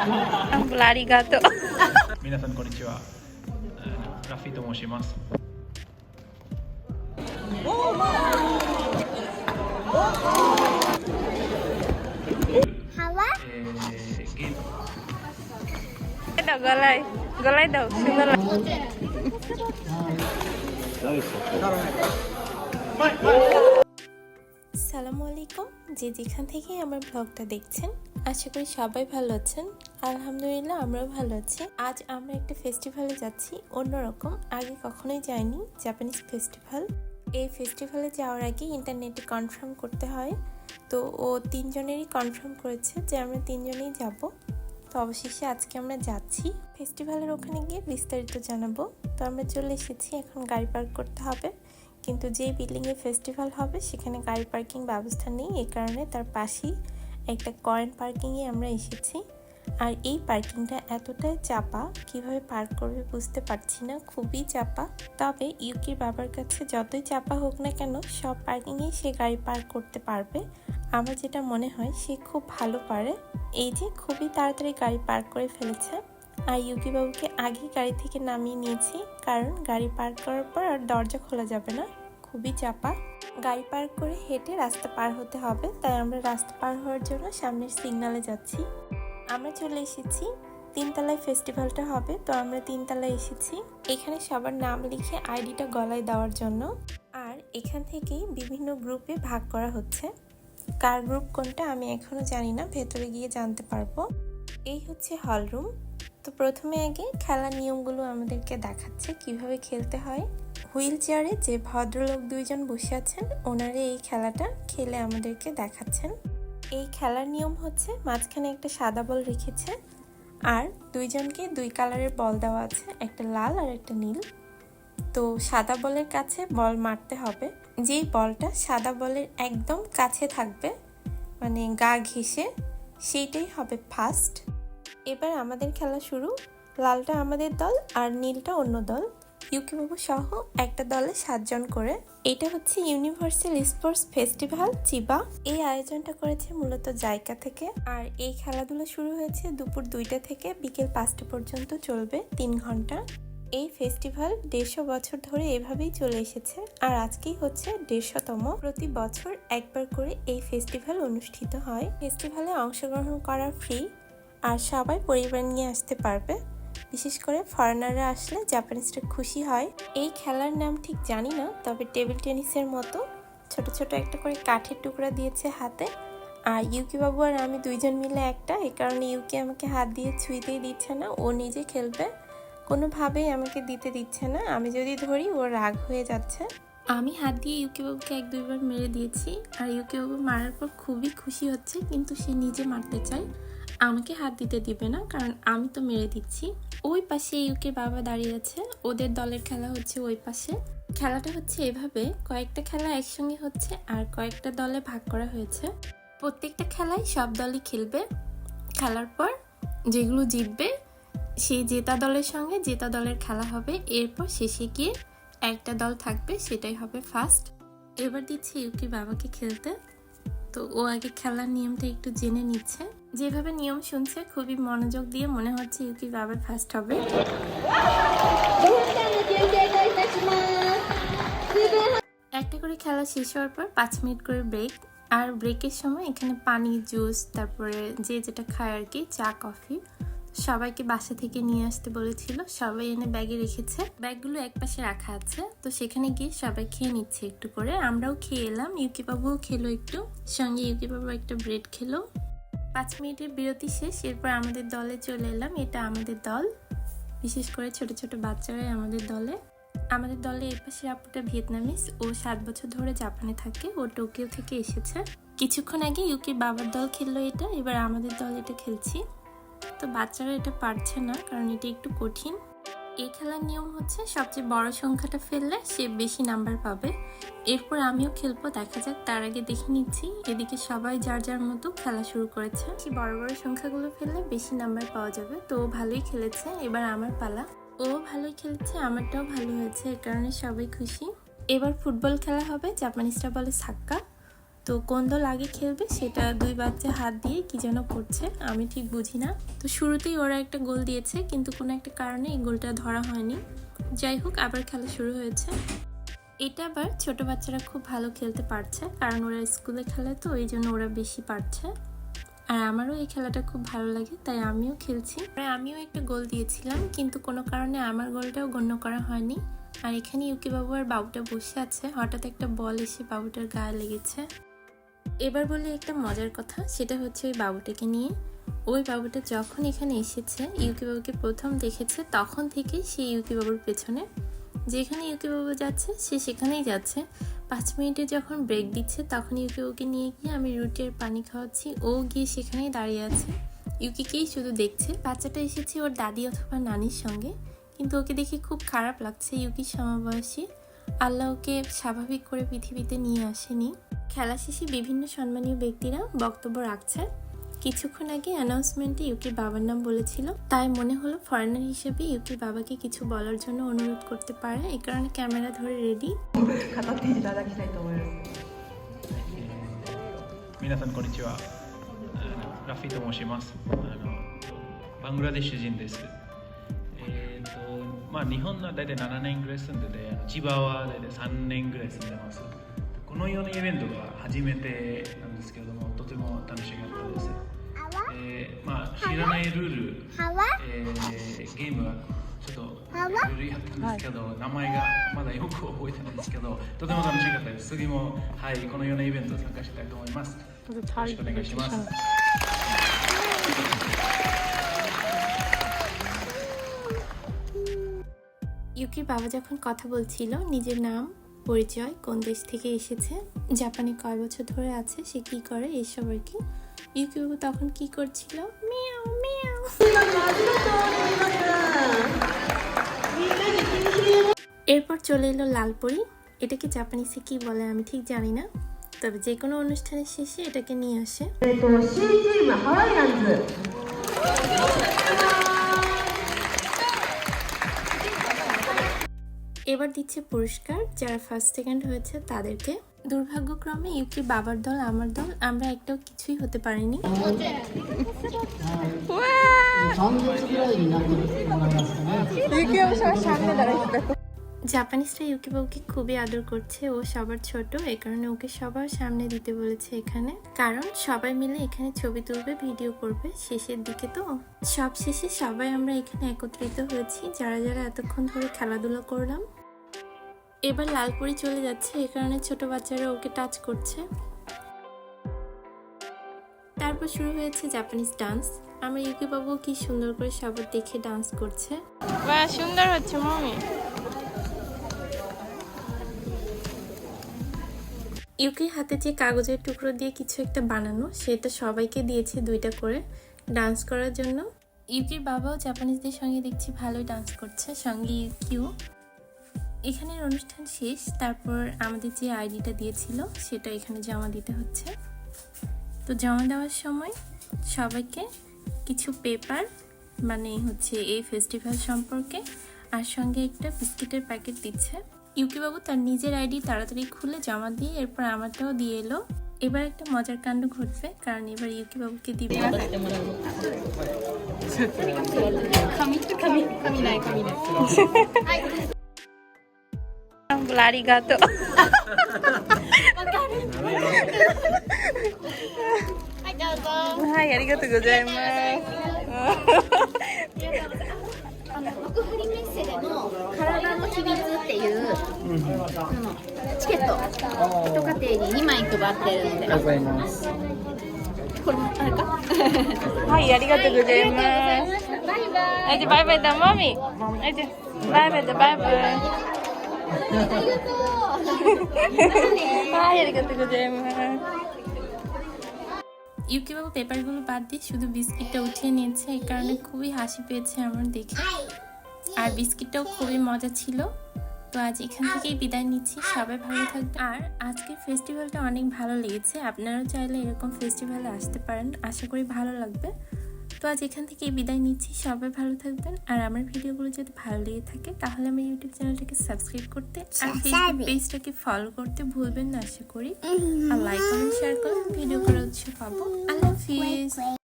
ありがとう。皆さんこんにちは。あのラフィと申します。えー、ゲーム দাও গলায় গলায় দাও সুন্দর লাগে। সালামু আলাইকুম যে যেখান থেকে আমার ব্লগটা দেখছেন আশা করি সবাই ভালো আছেন আলহামদুলিল্লাহ, আমরাও ভালো আছি। আজ আমরা একটা ফেস্টিভ্যালে যাচ্ছি, অন্যরকম। আগে কখনোই যাইনি জাপানিজ ফেস্টিভ্যাল এই ফেস্টিভ্যালে যাওয়ার আগে ইন্টারনেটে কনফার্ম করতে হয়। তো ও তিনজনেরই কনফার্ম করেছে যে আমরা তিনজনেই যাব। তো অবশেষে আজকে আমরা যাচ্ছি। ফেস্টিভ্যালের ওখানে গিয়ে বিস্তারিত জানাব। তো আমরা চলে এসেছি, এখন গাড়ি পার্ক করতে হবে। কিন্তু যে বিল্ডিংয়ে ফেস্টিভ্যাল হবে, সেখানে গাড়ি পার্কিং ব্যবস্থা নেই। এই কারণে তার পাশেই একটা কয়েন পার্কিংয়ে আমরা এসেছি। আর এই পার্কিংটা এতটাই চাপা, কীভাবে পার্ক করবে বুঝতে পারছি না, খুবই চাপা। তবে ইউকির বাবার কাছে যতই চাপা হোক না কেন, সব পার্কিংয়েই সে গাড়ি পার্ক করতে পারবে। আমার যেটা মনে হয়, সে খুব ভালো পারে। এই যে খুবই তাড়াতাড়ি গাড়ি পার্ক করে ফেলেছে। আর ইউকি বাবুকে আগেই গাড়ি থেকে নামিয়ে নিয়েছি, কারণ গাড়ি পার্ক করার পর আর দরজা খোলা যাবে না। খুবই চাপা। গাড়ি পার্ক করে হেঁটে রাস্তা পার হতে হবে, তাই আমরা রাস্তা পার হওয়ার জন্য সামনের সিগনালে যাচ্ছি। আমরা চলে এসেছি। তিনতলায় ফেস্টিভ্যালটা হবে, তো আমরা তিনতলায় এসেছি। এখানে সবার নাম লিখে আইডিটা গলায় দেওয়ার জন্য। আর এখান থেকেই বিভিন্ন গ্রুপে ভাগ করা হচ্ছে। কার গ্রুপ কোনটা আমি এখনও জানি না, ভেতরে গিয়ে জানতে পারব। এই হচ্ছে হল রুম। তো প্রথমে আগে খেলার নিয়মগুলো আমাদেরকে দেখাচ্ছে, কীভাবে খেলতে হয়। হুইল চেয়ারে যে ভদ্রলোক দুইজন বসে আছেন, ওনারা এই খেলাটা খেলে আমাদেরকে দেখাচ্ছেন। এই খেলার নিয়ম হচ্ছে মাঝখানে একটা সাদা বল রেখেছে আর দুইজনকে দুই কালারের বল দেওয়া আছে, একটা লাল আর একটা নীল। তো সাদা বলের কাছে বল মারতে হবে। যেই বলটা সাদা বলের একদম কাছে থাকবে মানে গা ঘেঁষে, সেইটাই হবে ফার্স্ট এবার আমাদের খেলা শুরু। লালটা আমাদের দল আর নীলটা অন্য দল। ইউকিবাবু সহ একটা দলে সাতজন করে। এটা হচ্ছে ইউনিভার্সাল স্পোর্টস ফেস্টিভ্যাল চিবা। এই আয়োজনটা করেছে মূলত জায়গা থেকে। আর এই খেলাধুলা শুরু হয়েছে দুপুর দুইটা থেকে বিকেল পাঁচটা পর্যন্ত চলবে তিন ঘণ্টা। এই ফেস্টিভ্যাল দেড়শো বছর ধরে এভাবেই চলে এসেছে। আর আজকেই হচ্ছে দেড়শোতম। প্রতি বছর একবার করে এই ফেস্টিভ্যাল অনুষ্ঠিত হয়। ফেস্টিভ্যালে অংশগ্রহণ করা ফ্রি আর সবাই পরিবার নিয়ে আসতে পারবে। বিশেষ করে ফরেনাররা আসলে জাপানিজরা খুশি হয়। এই খেলার নাম ঠিক জানি না, তবে টেবিল টেনিসের মতো ছোট ছোট একটা করে কাঠের টুকরা দিয়েছে হাতে। আর ইউকি বাবু আর আমি দুইজন মিলে একটা, এই কারণে ইউকি আমাকে হাত দিয়ে ছুঁইতেই দিচ্ছে না। ও নিজে খেলবে, কোনোভাবেই আমাকে দিতে দিচ্ছে না। আমি যদি ধরি, ও রাগ হয়ে যাচ্ছে। আমি হাত দিয়ে ইউকি বাবুকে এক দুইবার মেরে দিয়েছি, আর ইউকি বাবু মারার পর খুবই খুশি হচ্ছে, কিন্তু সে নিজে মারতে চায়। আমাকে হাত দিতে দিবে না, কারণ আমি তো মেরে দিচ্ছি। ওই পাশে ইউকের বাবা দাঁড়িয়ে আছে, ওদের দলের খেলা হচ্ছে ওই পাশে। খেলাটা হচ্ছে এভাবে, কয়েকটা খেলা একসঙ্গে হচ্ছে আর কয়েকটা দলে ভাগ করা হয়েছে। প্রত্যেকটা খেলায় সব দলই খেলবে। খেলার পর যেগুলো জিতবে, সেই জেতা দলের সঙ্গে জেতা দলের খেলা হবে। এরপর শেষে গিয়ে একটা দল থাকবে, সেটাই হবে ফার্স্ট। এবার দিচ্ছি ইউকি বাবাকে খেলতে। তো ও আগে খেলার নিয়মটা একটু জেনে নিচ্ছে। যেভাবে নিয়ম শুনছে, খুবই মনোযোগ দিয়ে মনে হচ্ছে ইউকি বাবার ফার্স্ট হবে। একটা করে খেলা শেষ হওয়ার পর পাঁচ মিনিট করে ব্রেক আর ব্রেকের সময় এখানে পানি জুস তারপরে যে যেটা খায় আর কি, চা কফি সবাইকে বাসা থেকে নিয়ে আসতে বলেছিল। সবাই এনে ব্যাগে রেখেছে। ব্যাগগুলো একপাশে রাখা আছে, তো সেখানে গিয়ে সবাই খেয়ে নিচ্ছে একটু করে। আমরাও খেয়ে এলাম। ইউকি বাবুও খেলো একটু। সঙ্গে ইউকি বাবু একটা ব্রেড খেলো। পাঁচ মিনিটের বিরতি শেষ, এরপর আমাদের দলে চলে এলাম। এটা আমাদের দল, বিশেষ করে ছোট ছোট বাচ্চারাই আমাদের দলে। আমাদের দলে এর পাশে আপুটা ভিয়েতনামিস ও সাত বছর ধরে জাপানে থাকে, ও টোকিও থেকে এসেছে। কিছুক্ষণ আগে ইউকে বাবার দল খেললো এটা, এবার আমাদের দল এটা খেলছি। তো বাচ্চারা এটা পারছে না, কারণ এটা একটু কঠিন। এই খেলার নিয়ম হচ্ছে সবচেয়ে বড় সংখ্যাটা ফেললে সে বেশি নাম্বার পাবে। এরপর আমিও খেলব, দেখা যাক। তার আগে দেখে নিচ্ছি, এদিকে সবাই যার যার মতো খেলা শুরু করেছে। বড় বড় সংখ্যাগুলো ফেললে বেশি নাম্বার পাওয়া যাবে। তো ভালোই খেলেছে, এবার আমার পালা। ও ভালোই খেলেছে, আমারটাও ভালো হয়েছে, এ কারণে সবাই খুশি। এবার ফুটবল খেলা হবে, জাপানিজরা বলে সাক্কা। তো কোন দল আগে খেলবে সেটা দুই বাচ্চা হাত দিয়ে কি যেন করছে, আমি ঠিক বুঝি না। তো শুরুতেই ওরা একটা গোল দিয়েছে, কিন্তু কোনো একটা কারণে এই গোলটা ধরা হয়নি। যাই হোক, আবার খেলা শুরু হয়েছে। এটা আবার ছোট বাচ্চারা খুব ভালো খেলতে পারছে, কারণ ওরা স্কুলে খেলে তো, এই জন্য ওরা বেশি পারছে। আর আমারও এই খেলাটা খুব ভালো লাগে, তাই আমিও খেলছি। আমিও একটা গোল দিয়েছিলাম, কিন্তু কোনো কারণে আমার গোলটাও গণ্য করা হয়নি। আর এখানে ইউকি বাবু আর বাবুটা বসে আছে, হঠাৎ একটা বল এসে বাবুটার গায়ে লেগেছে। এবার বলি একটা মজার কথা, সেটা হচ্ছে ওই বাবুটাকে নিয়ে। ওই বাবুটা যখন এখানে এসেছে ইউকি বাবুকে প্রথম দেখেছে, তখন থেকেই সে ইউকি বাবুর পেছনে। যেখানে ইউকি বাবু যাচ্ছে, সে সেখানেই যাচ্ছে। পাঁচ মিনিটে যখন ব্রেক দিচ্ছে, তখন ইউকি বাবুকে নিয়ে গিয়ে আমি রুটি আর পানি খাওয়াচ্ছি। ও গিয়ে সেখানেই দাঁড়িয়ে আছে। ইউকিকেই শুধু দেখছে। বাচ্চাটা এসেছে ওর দাদি অথবা নানির সঙ্গে। কিন্তু ওকে দেখে খুব খারাপ লাগছে ইউকির সমবয়সী। আল্লাহ ওকে স্বাভাবিক করে পৃথিবীতে নিয়ে আসেনি। খেলা শেষে বিভিন্ন সম্মানীয় ব্যক্তিরা বক্তব্য রাখছে কিছুক্ষণ আগে অ্যানাউন্সমেন্টে ইউকির বাবার নাম বলেছিল। তাই মনে হলো ফরেনার হিসেবে ইউকির বাবাকে কিছু বলার জন্য অনুরোধ করতে পারে। এই কারণে ক্যামেরা ধরে রেডি। 語っまあ日本は大体7年ぐらい住んでて千葉は大体3年ぐらい住んでます。このようなイベントが初めてなんですけれどもとても楽しかったです。えーまあ知らないルール、えーゲームはちょっといろいろやったんですけど、名前がまだよく覚えてないんですけどとても楽しかったです。次もはいこのようなイベント参加したいと思います。よろしくお願いします。ইউকির বাবা যখন কথা বলছিল, নিজের নাম, পরিচয়, কোন দেশ থেকে এসেছে, জাপানে কয় বছর ধরে আছে, সে কি করে এইসব আর কি ইউকি বাবু তখন কি করছিল? এরপর চলে এলো লালপুরি। এটাকে জাপানিসে কি বলে আমি ঠিক জানি না, তবে যে কোনো অনুষ্ঠানের শেষে এটাকে নিয়ে আসে। এবার দিচ্ছে পুরস্কার, যারা ফার্স্ট সেকেন্ড হয়েছে তাদেরকে। দুর্ভাগ্যক্রমে ইউকি বাবার দল, আমার দল, আমরা একটাও কিছুই হতে পারিনি। জাপানিজরা ইউকি বাবুকে খুবই আদর করছে, ও সবার ছোট, এ কারণে ওকে সবার সামনে দিতে বলেছে এখানে। কারণ সবাই মিলে এখানে ছবি তুলবে ভিডিও করবে, শেষের দিকে তো। সব শেষে সবাই আমরা এখানে একত্রিত হয়েছি, যারা যারা এতক্ষণ ধরে খেলাধুলা করলাম এবার লালপুরি চলে যাচ্ছে এই কারণে ছোট বাচ্চারা ওকে টাচ করছে। তারপর শুরু হয়েছে জাপানিজ ডান্স আমার ইউকি বাবু কি সুন্দর করে সবার দেখে ডান্স করছে। বা সুন্দর হচ্ছে মমি। ইউকির হাতে যে কাগজের টুকরো দিয়ে কিছু একটা বানানো সেটা সবাইকে দিয়েছে দুইটা করে ডান্স করার জন্য। ইউকির বাবাও জাপানিজদের সঙ্গে দেখছি ভালোই ডান্স করছে সঙ্গে ইউকিও এখানের অনুষ্ঠান শেষ তারপর আমাদের যে আইডিটা দিয়েছিল সেটা এখানে জমা দিতে হচ্ছে। তো জমা দেওয়ার সময় সবাইকে কিছু পেপার মানে হচ্ছে এই ফেস্টিভ্যাল সম্পর্কে আর সঙ্গে একটা বিস্কিটের প্যাকেট দিচ্ছে। ইউকি বাবু তার নিজের আইডি তাড়াতাড়ি খুলে জমা দিয়ে এরপর আমারটাও দিয়ে এলো। এবার একটা মজার কাণ্ড ঘটবে কারণ এবার ইউকি বাবুকে দিবে ブラありがとう。はい、ありがとうございます。い、チケット一家庭に枚配ってるので。ありがとうございます。これもあれか。はい、ありがとうございます。バイバイ。バイバイだマミ。バイバイだバイバイ。ইউকি বাবু পেপারগুলো বাদ দিয়ে শুধু বিস্কিটটা উঠিয়ে নিয়েছে, এই কারণে খুবই হাসি পেয়েছে আমার দেখে। আর বিস্কিটটাও খুবই মজা ছিল। তো আজ এখান থেকেই বিদায় নিচ্ছি। সবাই ভালো থাকবে আর আজকের ফেস্টিভ্যালটা অনেক ভালো লেগেছে। আপনারাও চাইলে এরকম ফেস্টিভ্যালে আসতে পারেন। আশা করি ভালো লাগবে। তো আজ এখান থেকে বিদায় নিচ্ছি। সবাই ভালো থাকবেন। আর আমার ভিডিওগুলো যদি ভালো লেগে থাকে তাহলে আমার ইউটিউব চ্যানেলটাকে সাবস্ক্রাইব করতে আর ফেসবুক পেজটাকে ফলো করতে ভুলবেন না আশা করি। আর লাইক কমেন্ট শেয়ার করুন। ভিডিও করার উৎসাহ পাবো। আল্লাহ হাফিজ।